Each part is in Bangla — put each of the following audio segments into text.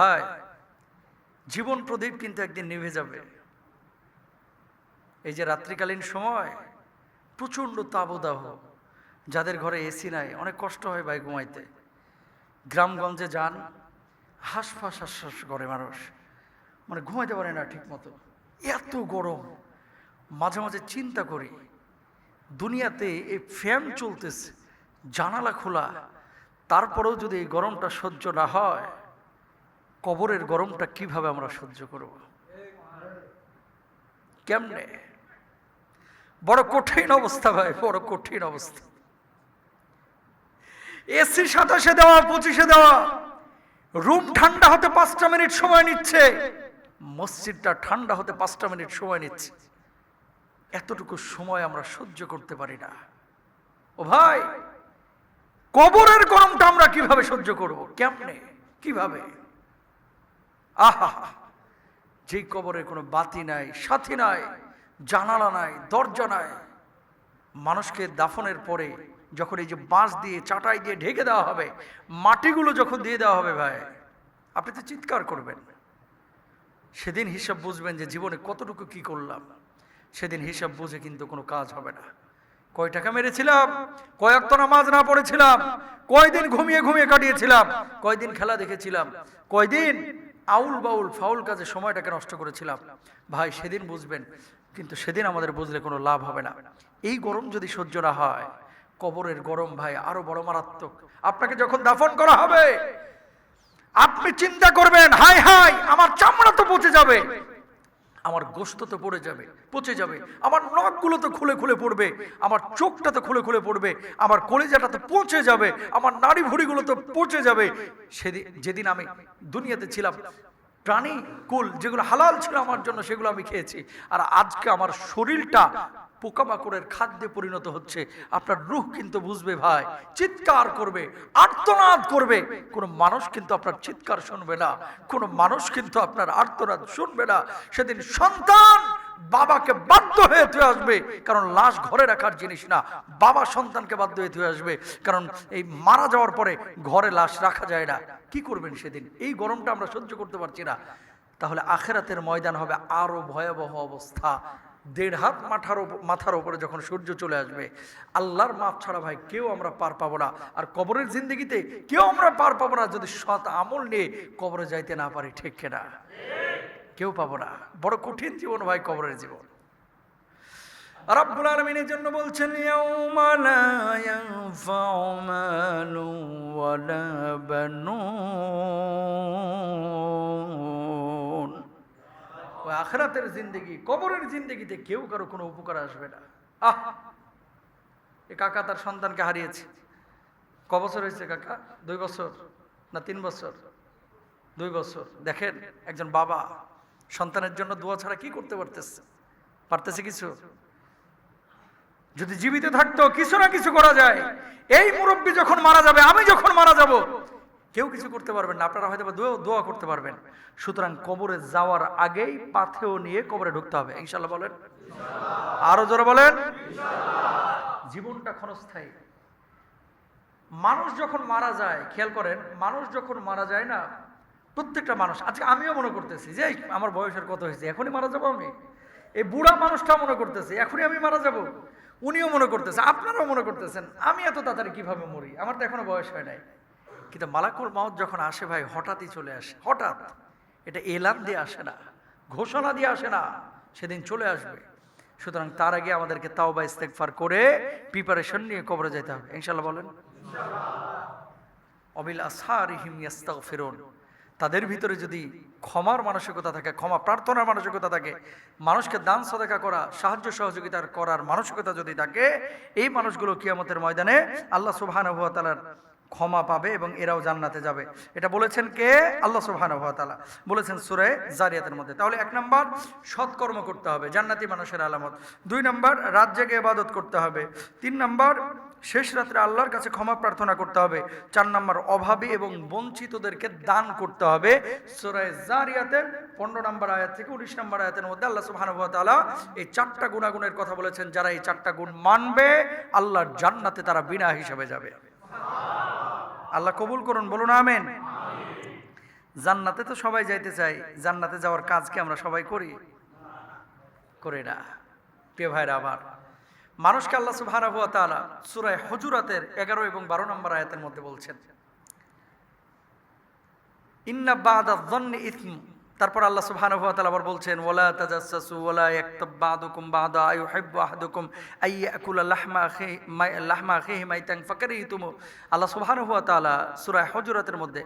ভাই জীবন প্রদীপ কিন্তু একদিন নিভে যাবে। এই যে রাত্রিকালীন সময়, প্রচণ্ড তাবদাহ যাদের ঘরে এসি নাই, অনেক কষ্ট হয় ভাই ঘুমাইতে। গ্রামগঞ্জে যান, হাঁসফাঁস হাঁসফাঁস করে মানুষ। মানে ঘুমাইতে পারে না ঠিক মতো এত গরম। মাঝে মাঝে চিন্তা করি, দুনিয়াতে এই ফ্যান চলতেছে, জানালা খোলা, তারপরেও যদি এই গরমটা সহ্য না হয় কবরের গরমটা কীভাবে আমরা সহ্য করব? কেমনে? বড় কঠিন অবস্থা ভাই, বড় কঠিন অবস্থা। এসি সাতাশে দেওয়া, পঁচিশে দেওয়া, রুম ঠান্ডা হতে পাঁচটা মিনিট সময় নিচ্ছে, মসজিদটা ঠান্ডা হতে পাঁচটা মিনিট সময় নিচ্ছে। এতটুকু সময় আমরা সহ্য করতে পারি না। ও ভাই, কবরের গরমটা আমরা কীভাবে সহ্য করব? কেমনে? কীভাবে? আহা, যেই কবরে কোনো বাতি নাই, সাথী নাই, জানালা নাই, দরজা নাই, মানুষকে দাফনের পরে যখন এই যে বাঁশ দিয়ে, চাটাই দিয়ে ঢেকে দেওয়া হবে, মাটিগুলো যখন দিয়ে দেওয়া হবে ভাই, আপনি তো চিৎকার করবেন। সেদিন হিসাব বুঝবেন যে জীবনে কতটুকু কি করলাম। সেদিন হিসাব বুঝে কিন্তু কোনো কাজ হবে না। কয় টাকা মেরেছিলাম কয়েক তো নামাজ না পড়েছিলাম, কয়দিন ঘুমিয়ে ঘুমিয়ে কাটিয়েছিলাম, কয়দিন খেলা দেখেছিলাম, কয়দিন আউল বাউল, ফাউল কাজে সময়টাকে নষ্ট করেছিলাম। ভাই, সেদিন বুঝবেন, কিন্তু সেদিন আমাদের বুঝলে কোনো লাভ হবে না। এই গরম যদি সহ্য না হয়, কবরের গরম ভাই আরও বড় মারাত্মক। আপনাকে যখন দাফন করা হবে, আপনি চিন্তা করবেন হাই হাই আমার চামড়া তো পচে যাবে। আমার গোস্ত তো পড়ে যাবে, পচে যাবে, আমার নখগুলো তো খুলে খুলে পড়বে, আমার চোখটা তো খুলে খুলে পড়বে, আমার কলেজাটা তো পচে যাবে, আমার নাড়ি ভুড়িগুলো তো পচে যাবে। সেদিন যেদিন আমি দুনিয়াতে ছিলাম, প্রাণী কুল যেগুলো হালাল ছিল আমার জন্য সেগুলো আমি খেয়েছি, আর আজকে আমার শরীরটা পোকামাকড়ের খাদ্যে পরিণত হচ্ছে। আপনার রুহ কিন্তু বুঝবে, ভাই, চিৎকার করবে, আর্তনাদ করবে। কোনো মানুষ কিন্তু আপনার চিৎকার শুনবে না। কোনো মানুষ কিন্তু আপনার আর্তনাদ শুনবে না। সেদিন সন্তান বাবাকে বাধ্য হয়ে তুই আসবে। কারণ লাশ ঘরে রাখার জিনিস না। বাবা সন্তানকে বাধ্য হয়ে তুই আসবে। কারণ এই মারা যাওয়ার পরে ঘরে লাশ রাখা যায় না। কি করবেন সেদিন? এই গরমটা আমরা সহ্য করতে পারছি না। তাহলে আখেরাতের ময়দান হবে আরও ভয়াবহ অবস্থা। দেড় হাত মাথার মাথার ওপরে যখন সূর্য চলে আসবে, আল্লাহর মাপ ছাড়া ভাই কেউ আমরা পার পাবো না। আর কবরের জিন্দগিতে কেউ আমরা পার পাবো না, যদি সৎ আমল নিয়ে কবরে যাইতে না পারি, ঠিক কেনা? কেউ পাবো না। বড় কঠিন জীবন ভাই কবরের জীবন। রাব্বুল জন্য বলছেন আখরাতের জিন্দগি, কবরের জিন্দগিতে কেউ কারও কোনো উপকার আসবে না। আহ! এ কাকা তার সন্তানকে হারিয়েছে। ক বছর হয়েছে কাকা? দুই বছর না তিন বছর? দুই বছর। দেখেন, একজন বাবা সন্তানের জন্য দোয়া ছাড়া কি করতে পারতেছে? পারতেছে কিছু? যদি জীবিত থাকতো, কিছু না কিছু করা যায়। এই মুরব্বী যখন মারা যাবে, আমি যখন মারা যাব কেউ কিছু করতে পারবেন না, আপনারা হয়তো দোয়া- দোয়া করতে পারবেন। সুতরাং কবরে যাওয়ার আগেই পাথেও নিয়ে কবরে ঢুকতে হবে। ইনশাল্লাহ বলেন। আরও জোরে বলেন। জীবনটা ক্ষণস্থায়ী। মানুষ যখন মারা যায়, খেয়াল করেন, মানুষ যখন মারা যায় না, প্রত্যেকটা মানুষ, আজকে আমিও মনে করতেছি যে আমার বয়সের কত হয়েছে? এখনই মারা যাব আমি? এই বুড়া মানুষটা মনে করতেছে, এখনই আমি মারা যাব? উনিও মনে করতেছে, আপনারাও মনে করতেছেন, আমি এত তাড়াতাড়ি কীভাবে মরি? আমার তো এখনও বয়স হয় নাই। কিন্তু মালাকুল মাউত যখন আসে ভাই, হঠাৎই চলে আসে। হঠাৎ। এটা এলান দিয়ে আসে না, ঘোষণা দিয়ে আসে না, সেদিন চলে আসবে। সুতরাং তার আগে আমাদেরকে তাও বা ইস্তেকফার করে প্রিপারেশন নিয়ে কবরে যেতে হবে। ইনশাল্লাহ বলেন। অবিল আসার আসারিহিম ইয়াস্তাগফিরুন। তাদের ভিতরে যদি ক্ষমার মানসিকতা থাকে, ক্ষমা প্রার্থনার মানসিকতা থাকে, মানুষকে দান, সদেকা করা, সাহায্য সহযোগিতার করার মানসিকতা যদি থাকে, এই মানুষগুলো কিয়ামতের ময়দানে আল্লাহ তাআলার ক্ষমা পাবে এবং এরাও জান্নাতে যাবে। এটা বলেছেন কে? আল্লাহ তাআলা। বলেছেন সূরা জারিয়াতের মধ্যে। তাহলে এক নম্বর, সৎকর্ম করতে হবে, জান্নাতি মানুষের আলামত। দুই নম্বর, রাত জেগে ইবাদত করতে হবে। তিন নম্বর, শেষ রাত্রে আল্লাহর কাছে ক্ষমা প্রার্থনা করতে হবে। চার নম্বর, অভাবী এবং বঞ্চিতদেরকে দান করতে হবে। সুরায় জারিয়াতের পনেরো নম্বর আয়াত থেকে উনিশ নম্বর আয়াতের মধ্যে আল্লাহ তাআলা এই চারটা গুণাগুণের কথা বলেছেন। যারা এই চারটা গুণ মানবে, আল্লাহর জান্নাতে তারা বিনা হিসাবে যাবে। আল্লাহ কবুল করুন, বলুন আমেন। জান্নাতে তো সবাই যাইতে চাই জান্নাতে যাওয়ার কাজকে আমরা সবাই করি? করি না। প্রিয় ভাইরা আবার মানুষকে আল্লাহ সুবহানাহু ওয়া তাআলা সূরা হুজুরাতের 11 এবং 12 নম্বর আয়াতের মধ্যে বলছেন, ইন্না বাদা ইথম তারপর আল্লাহ তাআলা আবার বলছেন, ওয়ালা তাজাসসু ওয়ালা ইয়াকতাব বাদুকুম বাদা আইয়ুহিব্বু আহাদুকুম আইয়াকুলা লাহমা আখিহি মাই লাহমা আখিহি মাইতান ফাকারিতুমু। আল্লাহ সুবহানাহু ওয়া তাআলা সূরা হুজুরাতের মধ্যে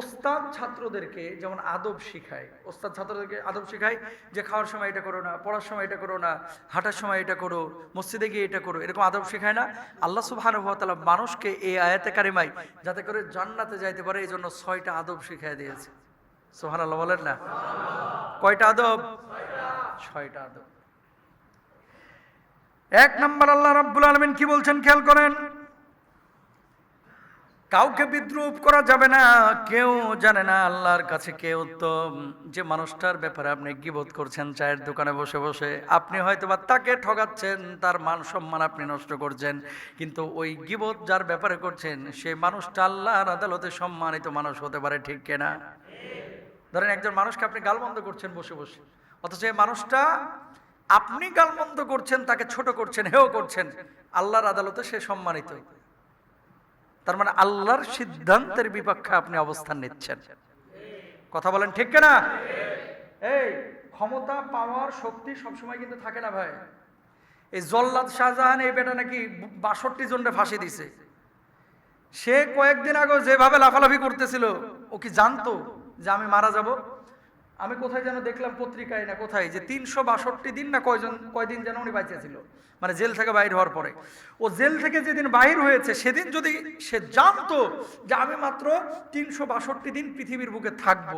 ওস্তাদ ছাত্রদেরকে যেমন আদব শিখায়, ওস্তাদ ছাত্রদেরকে আদব শিখায় যে খাওয়ার সময় এটা করো না, পড়ার সময় এটা করো না, হাঁটার সময় এটা করো, মসজিদে গিয়ে এটা করো, এরকম আদব শেখায় না। আল্লাহ তাআলা মানুষকে এই আয়াতে কারিমাই যাতে করে জান্নাতে যাইতে পারে এই জন্য ছয়টা আদব শিখাই দিয়েছে। সুবহানাল্লাহ বলেন না? কয়টা আদব? ছয়টা আদব। এক নম্বর আল্লাহ রাব্বুল আলামিন কি বলছেন খেয়াল করেন? কাউকে বিদ্রুপ করা যাবে না, কেউ জানে না আল্লাহর কাছে কে উত্তম। যে মানুষটার ব্যাপারে আপনি গিবোধ করছেন, চায়ের দোকানে বসে বসে, আপনি হয়তো বা তাকে ঠগাচ্ছেন, তার মান সম্মান আপনি নষ্ট করছেন, কিন্তু ওই গিবোধ যার ব্যাপারে করছেন সেই মানুষটা আল্লাহর আদালতে সম্মানিত মানুষ হতে পারে ঠিক কেনা? ধরেন একজন মানুষকে আপনি গালমন্দ করছেন বসে বসে, অথচ এই মানুষটা আপনি গালমন্দ করছেন, তাকে ছোট করছেন, হেও করছেন, আল্লাহর আদালতে সে সম্মানিত। তার মানে আল্লাহর সিদ্ধান্তের বিপক্ষে আপনি অবস্থান নিচ্ছেন। কথা বলেন ঠিক না এই, ক্ষমতা পাওয়ার শক্তি সবসময় কিন্তু থাকে না ভাই। এই জল্লাদ শাহজাহান এই বেটা নাকি বাষট্টি জনরে ফাঁসি দিছে। সে কয়েকদিন আগে যেভাবে লাফালাফি করতেছিল, ও কি জানতো? যে আমি মারা যাব। আমি কোথায় যেন দেখলাম পত্রিকায় না কোথায় যে তিনশো বাষট্টি দিন না কয়জন, কয়দিন যেন উনি ছিল মানে জেল থেকে বাইর হওয়ার পরে। ও জেল থেকে যেদিন বাহির হয়েছে, সেদিন যদি সে জানতো যে আমি মাত্র তিনশো বাষট্টি দিন পৃথিবীর বুকে থাকব,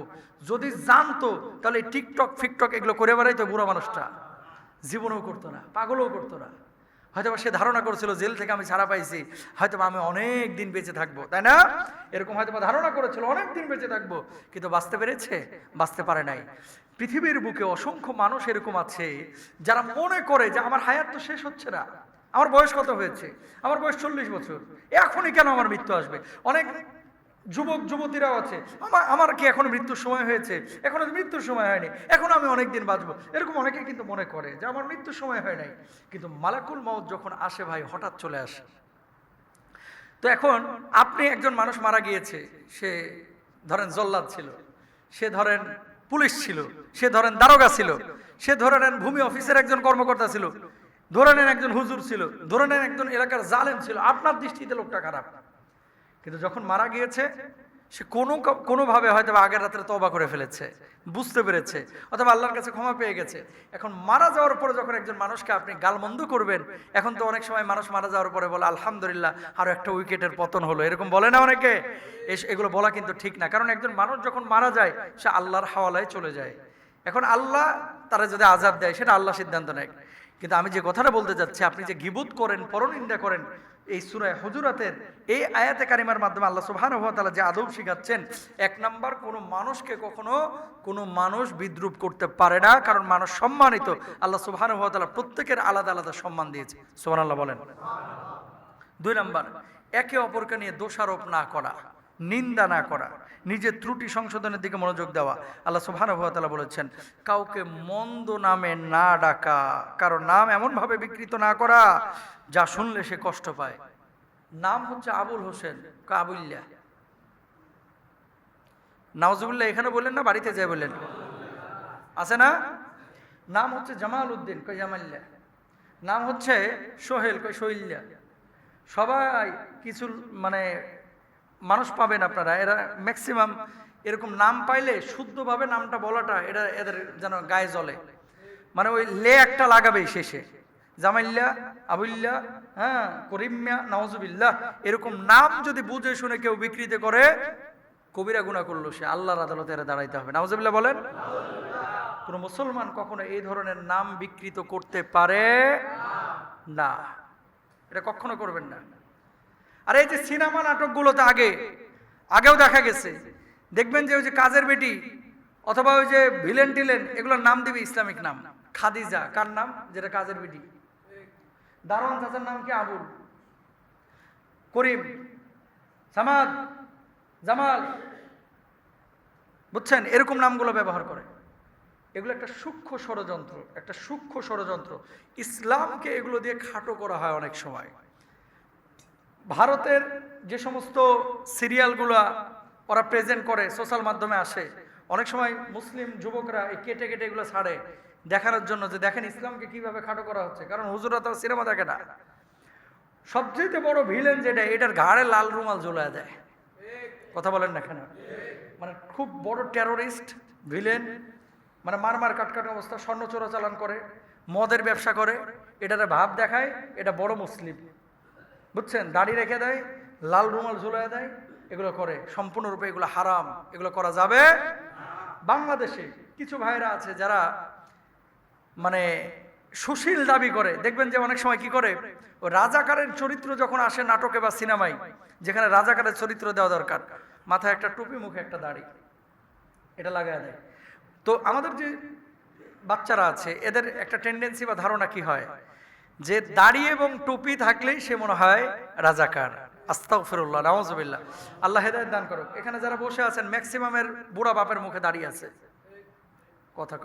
যদি জানতো, তাহলে টিকটক, ফিকটক এগুলো করে বেড়াইতো বুড়ো মানুষটা। জীবনেও করতো না, পাগলও করতো না। হয়তো সে ধারণা করেছিল, জেল থেকে আমি ছাড়া পাইছি। হয়তো আমি অনেক দিন বেঁচে থাকব, তাই না? এরকম হয়তো ধারণা করেছিল, অনেক দিন বেঁচে থাকব। কিন্তু বাঁচতে পেরেছে? বাঁচতে পারে নাই। পৃথিবীর বুকে অসংখ্য মানুষ এরকম আছে, যারা মনে করে যে, আমার হায়াত তো শেষ হচ্ছে না। আমার বয়স কত হয়েছে? আমার বয়স চল্লিশ বছর। এখনই কেন আমার মৃত্যু আসবে? অনেক যুবক, যুবতীরাও আছে। আমার আমার কি এখন মৃত্যুর সময় হয়েছে? এখনও মৃত্যুর সময় হয়নি। এখন আমি অনেক দিন বাঁচবো। এরকম অনেকে কিন্তু মনে করে যে আমার মৃত্যুর সময় হয় নাই। কিন্তু মালাকুল মৌত যখন আসে ভাই, হঠাৎ চলে আসে। তো এখন আপনি একজন মানুষ মারা গিয়েছে। সে ধরেন জল্লাদ ছিল। সে ধরেন পুলিশ ছিল। সে ধরেন দারোগা ছিল। সে ধরে নেন ভূমি অফিসের একজন কর্মকর্তা ছিল। ধরে নেন একজন হুজুর ছিল। ধরে নেন একজন এলাকার জালেম ছিল। আপনার দৃষ্টিতে লোকটা খারাপ। কিন্তু যখন মারা গিয়েছে, সে কোনো কোনোভাবে হয়তো আগের রাত্রে তবা করে ফেলেছে, বুঝতে পেরেছে, অথবা আল্লাহর কাছে ক্ষমা পেয়ে গেছে। এখন মারা যাওয়ার পরে যখন একজন মানুষকে আপনি গালমন্দ করবেন, এখন তো অনেক সময় মানুষ মারা যাওয়ার পরে বলে, আলহামদুলিল্লাহ আরও একটা উইকেটের পতন হলো। এরকম বলে না অনেকে? এগুলো বলা কিন্তু ঠিক না। কারণ একজন মানুষ যখন মারা যায়, সে আল্লাহর হাওয়ালায় চলে যায়। এখন আল্লাহ তারা যদি আজাব দেয়, সেটা আল্লাহ সিদ্ধান্ত নেয়। কিন্তু আমি যে কথাটা বলতে যাচ্ছি, আপনি যে গিবুত করেন, পরনিন্দা করেন, এই সুরায় হজুরাতের এই আয়াতে কারিমার মাধ্যমে আল্লাহ সুবহানাহু ওয়া তাআলা যে আদব শিখাচ্ছেন, এক নাম্বার কোনো মানুষকে কখনো কোনো মানুষ বিদ্রুপ করতে পারে না, কারণ মানুষ সম্মানিত। আল্লাহ সুবহানাহু ওয়া তাআলা প্রত্যেকের আলাদা আলাদা সম্মান দিয়েছে। সোহান আল্লাহ বলেন। দুই নাম্বার, একে অপরকে নিয়ে দোষারোপ না করা। নিন্দা না করা, নিজের ত্রুটি সংশোধনের দিকে মনোযোগ দেওয়া। আল্লাহ তাআলা বলেছেন, কাউকে মন্দ নামে না ডাকা, কারণ নাম এমনভাবে বিকৃত না করা, যা শুনলে সে কষ্ট পায়। নাম হচ্ছে আবুল হোসেন কাবুল্লা নাওজুবুল্লাহ, এখানে বললেন না, বাড়িতে যায় বললেন। আছে না? নাম হচ্ছে জামাল উদ্দিন কই জামাল্লা নাম হচ্ছে সোহেল, কই সোহিল্লা সবাই কিছু মানে মানুষ পাবেন আপনারা। এরা ম্যাক্সিমাম এরকম নাম পাইলে, শুদ্ধভাবে নামটা বলাটা এটা এদের যেন গায়ে জলে মানে ওই লে একটা লাগাবেই শেষে। জামাইল্লা, আবুল্লা হ্যাঁ করিম্যা নওয়াজুবিল্লাহ এরকম নাম যদি বুঝে শুনে কেউ বিকৃতি করে, কবিরা গুণা করল সে। আল্লাহর আদালতে এরা দাঁড়াইতে হবে। নওয়াজুবিল্লাহ বলেন, কোন মুসলমান কখনো এই ধরনের নাম বিকৃত করতে পারে না। এটা কখনো করবেন না। আর এই যে সিনেমা নাটকগুলোতে আগে, আগেও দেখা গেছে। দেখবেন যে ওই যে কাজের বেটি অথবা ওই যে ভিলেন টিলেন, এগুলোর নাম দিবে ইসলামিক নাম। খাদিজা, কার নাম? যেটা কাজের বেটি। দারোয়ান চাচার নাম কি? আবুল। করিম। সামাদ। জামাল। বুঝছেন? এরকম নামগুলো ব্যবহার করে। এগুলো একটা সূক্ষ্ম ষড়যন্ত্র, একটা সূক্ষ্ম ষড়যন্ত্র। ইসলামকে এগুলো দিয়ে খাটো করা হয় অনেক সময়। ভারতের যে সমস্ত সিরিয়ালগুলো ওরা প্রেজেন্ট করে, সোশ্যাল মাধ্যমে আসে, অনেক সময় মুসলিম যুবকরা এই কেটে কেটে এগুলো ছাড়ে দেখানোর জন্য যে দেখেন ইসলামকে কীভাবে খাটো করা হচ্ছে। কারণ হুজুরা তো সিনেমা দেখে না। সবচেয়ে বড় ভিলেন যেটা, এটার ঘাড়ে লাল রুমাল ঝুলায় দেয়। কথা বলেন না কেন? মানে খুব বড় টেরোরিস্ট ভিলেন মানে মারমার মার কাটকাট অবস্থা, স্বর্ণ চোরাচালান করে, মদের ব্যবসা করে, এটারে ভাব দেখায়, এটা বড় মুসলিম। বুঝছেন? দাড়ি রেখে দেয়, লাল রুমাল ঝুলায় দেয়, এগুলো করে। সম্পূর্ণরূপে এগুলো হারাম। এগুলো করা যাবে বাংলাদেশে কিছু ভাইরা আছে যারা মানে সুশীল দাবি করে। দেখবেন যে অনেক সময় কি করে? ও রাজাকারের চরিত্র যখন আসে নাটকে বা সিনেমায়, যেখানে রাজাকারের চরিত্র দেওয়া দরকার, মাথায় একটা টুপি, মুখে একটা দাড়ি, এটা লাগায় দেয়। তো আমাদের যে বাচ্চারা আছে, এদের একটা টেন্ডেন্সি বা ধারণা কি হয়? যে দাড়ি এবং টুপি থাকলেই সে মনে হয় রাজাকার। আস্তাও ফিরুল্লাহ নাওজবিল্লাহ আল্লাহ হেদায়ত দান করুক। এখানে যারা বসে আছেন ম্যাক্সিমামের বুড়া বাপের মুখে দাঁড়িয়ে আছে। কথা।